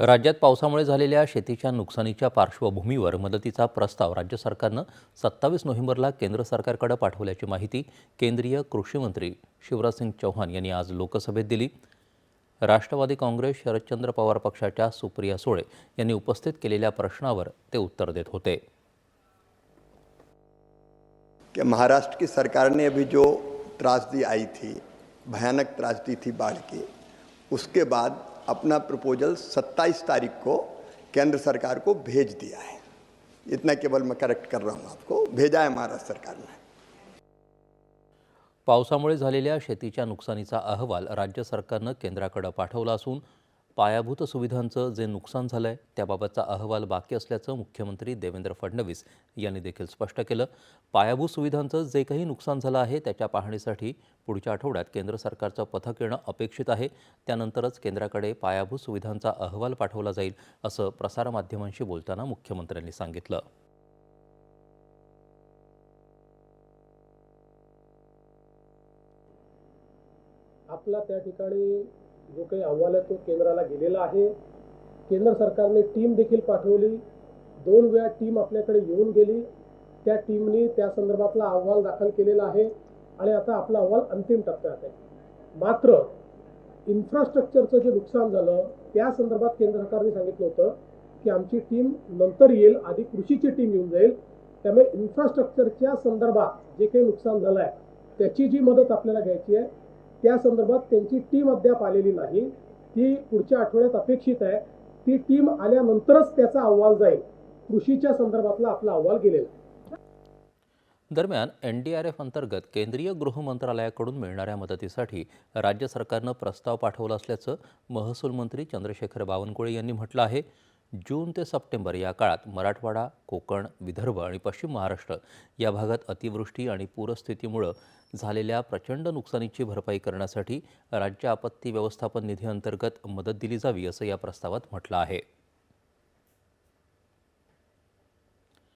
राज्यात पावसामुळे झालेल्या शेतीच्या नुकसानीच्या पार्श्वभूमीवर मदतीचा प्रस्ताव राज्य सरकारनं सत्तावीस नोव्हेंबरला केंद्र सरकारकडे पाठवल्याची माहिती केंद्रीय कृषी मंत्री शिवराजसिंग चौहान यांनी आज लोकसभेत दिली. राष्ट्रवादी काँग्रेस शरदचंद्र पवार पक्षाच्या सुप्रिया सुळे यांनी उपस्थित केलेल्या प्रश्नावर ते उत्तर देत होते. कि महाराष्ट्र की सरकार ने अभी जो त्रासदी आई थी भयानक त्रासदी थी बाढ़ की उसके बाद अपना प्रपोजल 27 तारीख को केंद्र सरकार को भेज दिया है। इतना केवल मैं करेक्ट कर रहा हूँ आपको। भेजा है महाराष्ट्र सरकार ने। पावसामुळे झालेल्या शेतीच्या नुकसानीचा अहवाल राज्य सरकारनं केंद्राकडे पाठवला असून पायाभूत सुविधांचं जे नुकसान झालं आहे त्याबाबतचा अहवाल बाकी असल्याचं मुख्यमंत्री देवेंद्र फडणवीस यांनी देखील स्पष्ट केलं. पायाभूत सुविधांचं जे काही नुकसान झालं आहे त्याच्या पाहणीसाठी पुढच्या आठवड्यात केंद्र सरकारचं पथक येणं अपेक्षित आहे. त्यानंतरच केंद्राकडे पायाभूत सुविधांचा अहवाल पाठवला जाईल असं प्रसारमाध्यमांशी बोलताना मुख्यमंत्र्यांनी सांगितलं. आपला त्या ठिकाणी जो काही अहवाल आहे तो केंद्राला गेलेला आहे. केंद्र सरकारने टीम देखील पाठवली. दोन वेळा टीम आपल्याकडे येऊन गेली. त्या टीमने त्या संदर्भातला अहवाल दाखल केलेला आहे. आणि आता आपला अहवाल अंतिम टप्प्यात आहे. मात्र इन्फ्रास्ट्रक्चरचं जे नुकसान झालं त्या संदर्भात केंद्र सरकारने सांगितलं होतं की आमची टीम नंतर येईल आधी कृषीची टीम येऊन जाईल. त्यामुळे इन्फ्रास्ट्रक्चरच्या संदर्भात जे काही नुकसान झालं आहे त्याची जी मदत आपल्याला घ्यायची आहे त्या संदर्भात त्यांची टीम अद्याप आलेली नाही. ती पुढच्या आठवड्यात अपेक्षित आहे. ती टीम आल्यानंतरच त्याचा अहवाल जाईल. कृषीच्या संदर्भातला आपला अहवाल गेलेला दरम्यान एन डी आर एफ अंतर्गत केंद्रीय गृह मंत्रालयाकडून मिळणाऱ्या मदतीसाठी राज्य सरकारनं प्रस्ताव पाठवला असल्याचं महसूल मंत्री चंद्रशेखर बावनकुळे यांनी म्हटलं आहे. जून ते सप्टेंबर या काळात मराठवाडा कोकण विदर्भ आणि पश्चिम महाराष्ट्र या भागात अतिवृष्टी आणि पूरस्थितीमुळं झालेल्या प्रचंड नुकसानीची भरपाई करण्यासाठी राज्य आपत्ती व्यवस्थापन निधीअंतर्गत मदत दिली जावी असं या प्रस्तावात म्हटलं आहे.